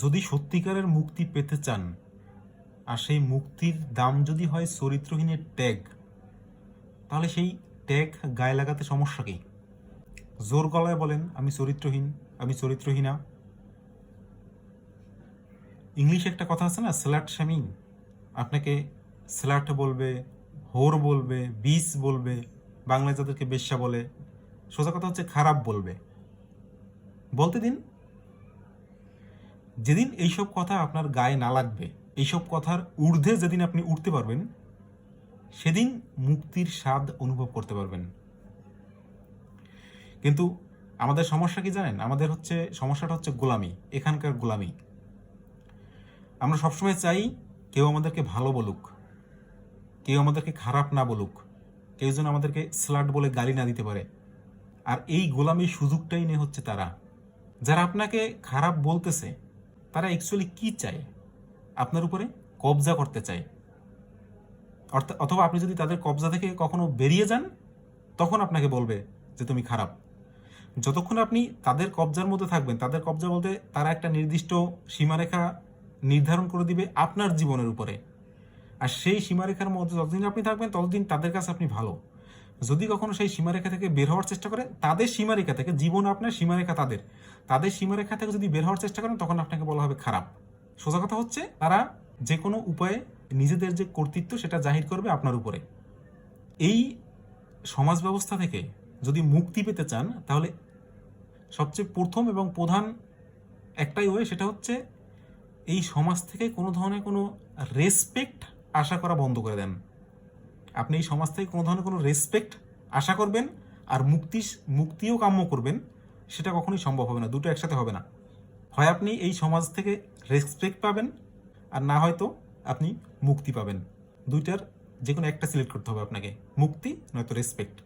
যদি সত্যিকারের মুক্তি পেতে চান, আর সেই মুক্তির দাম যদি হয় চরিত্রহীনের ট্যাগ তাহলে সেই ট্যাগ গায়ে লাগাতে সমস্যা কী? জোর গলায় বলেন, আমি চরিত্রহীন, আমি চরিত্রহীনা। ইংলিশে একটা কথা আছে না স্ল্যাট শ্যামিং। আপনাকে স্ল্যাট বলবে, হোর বলবে, বিষ বলবে, বাংলায় যাদেরকে বেশ্যা বলে। সোজা কথা হচ্ছে, খারাপ বলবে। বলতে দিন যেদিন এইসব কথা আপনার গায়ে না লাগবে, এইসব কথার ঊর্ধ্বে যেদিন আপনি উঠতে পারবেন, সেদিন মুক্তির স্বাদ অনুভব করতে পারবেন। কিন্তু আমাদের সমস্যা কি জানেন? আমাদের হচ্ছে, সমস্যাটা হচ্ছে গোলামি, এখানকার গোলামি। আমরা সবসময় চাই কেউ আমাদেরকে ভালো বলুক, কেউ আমাদেরকে খারাপ না বলুক, কেউ যেন আমাদেরকে স্লাট বলে গালি না দিতে পারে। আর এই গোলামির সুযোগটাই নিয়ে হচ্ছে তারা। যারা আপনাকে খারাপ বলতেছে তারা অ্যাকচুয়ালি কি চায়? আপনার উপরে কবজা করতে চায়। অর্থাৎ অথবা আপনি যদি তাদের কবজা থেকে কখনো বেরিয়ে যান, তখন আপনাকে বলবে যে তুমি খারাপ। যতক্ষণ আপনি তাদের কবজার মধ্যে থাকবেন, তাদের কবজা বলতে তারা একটা নির্দিষ্ট সীমারেখা নির্ধারণ করে দিবে আপনার জীবনের উপরে। আর সেই সীমারেখার মধ্যে যতদিন আপনি থাকবেন, ততদিন তাদের কাছে আপনি ভালো। যদি কখনো সেই সীমারেখা থেকে বের হওয়ার চেষ্টা করে, তাদের সীমারেখা থেকে, জীবন আপনার সীমারেখা তাদের তাদের সীমারেখা থেকে যদি বের হওয়ার চেষ্টা করেন, তখন আপনাকে বলা হবে খারাপ। সোজা কথা হচ্ছে, তারা যে কোনো উপায়ে নিজেদের যে কর্তৃত্ব, সেটা জাহির করবে আপনার উপরে। এই সমাজ ব্যবস্থা থেকে যদি মুক্তি পেতে চান, তাহলে সবচেয়ে প্রথম এবং প্রধান একটাই ওয়ে সেটা হচ্ছে, এই সমাজ থেকে কোনো ধরনের কোনো রেসপেক্ট আশা করা বন্ধ করে দেন। আপনি এই সমাজ থেকে কোনো ধরনের কোনো রেসপেক্ট আশা করবেন আর মুক্তি, মুক্তিও কাম্য করবেন, সেটা কখনোই সম্ভব হবে না। দুটো একসাথে হবে না। হয় আপনি এই সমাজ থেকে রেসপেক্ট পাবেন আর না হয়তো আপনি মুক্তি পাবেন। দুইটার যে কোনো একটা সিলেক্ট করতে হবে আপনাকে। মুক্তি নয়তো রেসপেক্ট